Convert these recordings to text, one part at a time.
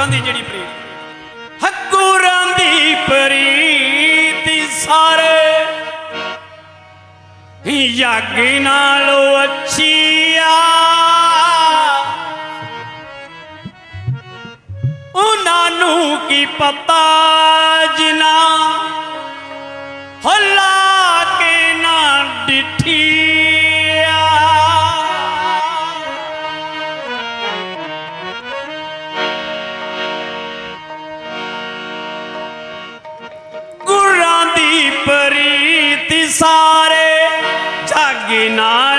ਹੱਗੂਰਾਂ ਦੀ ਜਿਹੜੀ ਪ੍ਰੀਤ। ਹੱਗੂਰਾਂ ਦੀ ਪ੍ਰੀਤ ਸਾਰੇ। ਹੀ ਯਾਗ ਨਾਲੋਂ ਅੱਛੀ ਆ। ਉਹਨਾਂ ਨੂੰ ਕੀ ਪਤਾ सारे जगना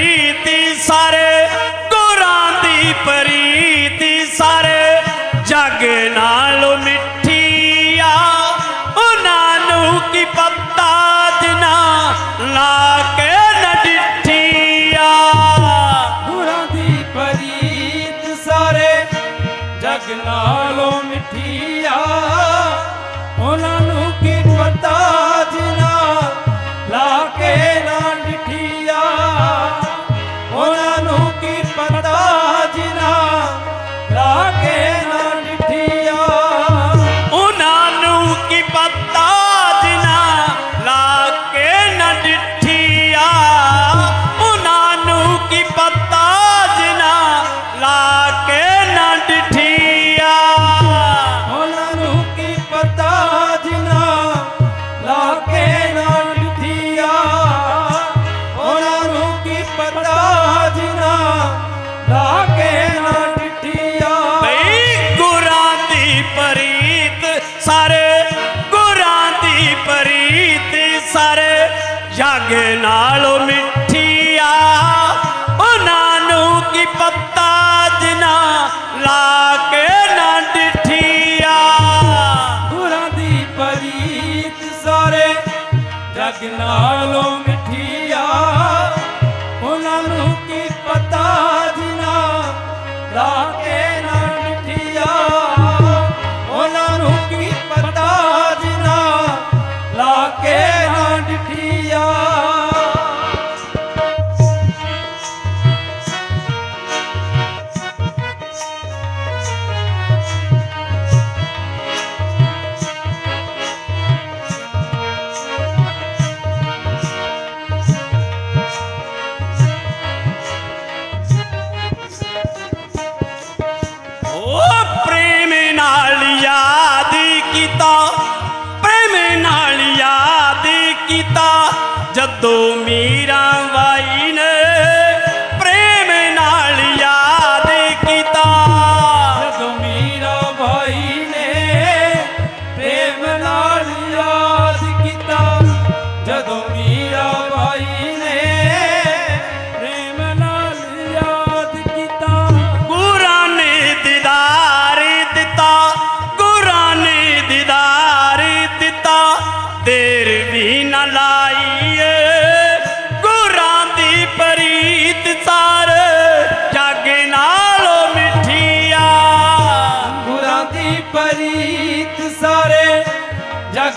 ਪ੍ਰੀਤੀ ਸਾਰੇ ਗੁਰਾਂ ਦੀ ਪ੍ਰੀਤੀ ਸਾਰੇ ਜਗਨਾ ਅੱਗੇ ਨਾਲੋਂ ਮਿੱਠੀਆ, ਉਹਨਾਂ ਨੂੰ ਕੀ ਪਤਾ ਜਿਨਾ ਲਾ ਕੇ ਨਾ ਡਿਠੀਆ? ਗੁਰਾਂ ਦੀ ਪਰੀਤ ਸਾਰੇ ਜਗ ਨਾਲੋਂ তুমি রামাই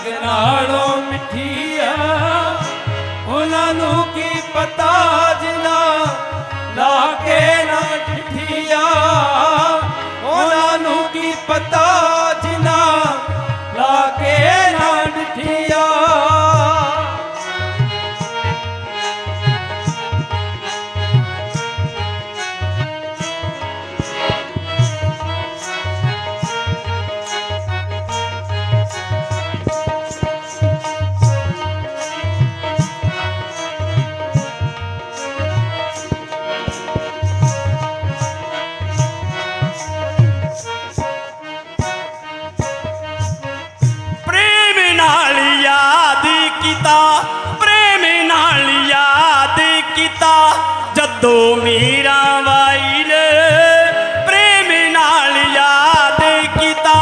નાળો મીઠી ਮੀਰਾਂ ਵਾਈ ਨੇ ਪ੍ਰੇਮ ਨਾਲ ਯਾਦ ਕੀਤਾ।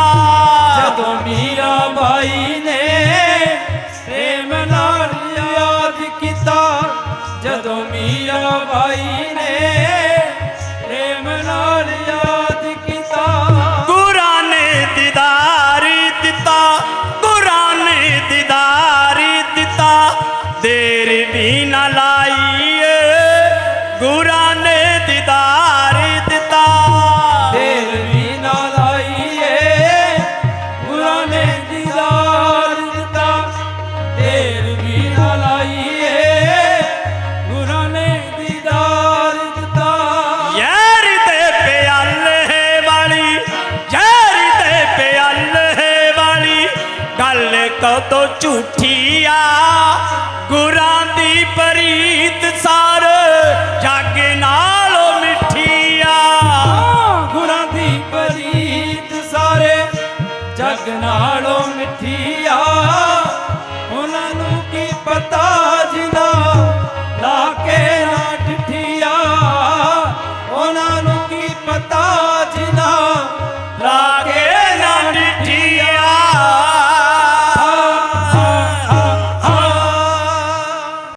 ਜਦੋਂ ਮੀਰਾ ਬਾਈ ਨੇ ਪ੍ਰੇਮ ਨਾਲ ਯਾਦ ਕੀਤਾ ਜਦੋਂ ਮੀਰਾ ਬਾਈ ਨੇ ਪ੍ਰੇਮ ਨਾਲ ਯਾਦ ਕੀਤਾ। ਗੁਰਾਂ ਨੇ ਦੀਦਾਰ ਦਿੱਤਾ ਗੁਰਾਂ ਨੇ ਦੀਦਾਰ ਦਿੱਤਾ। ਦੇਰ ਵੀ ਨਾ ਲਾਈ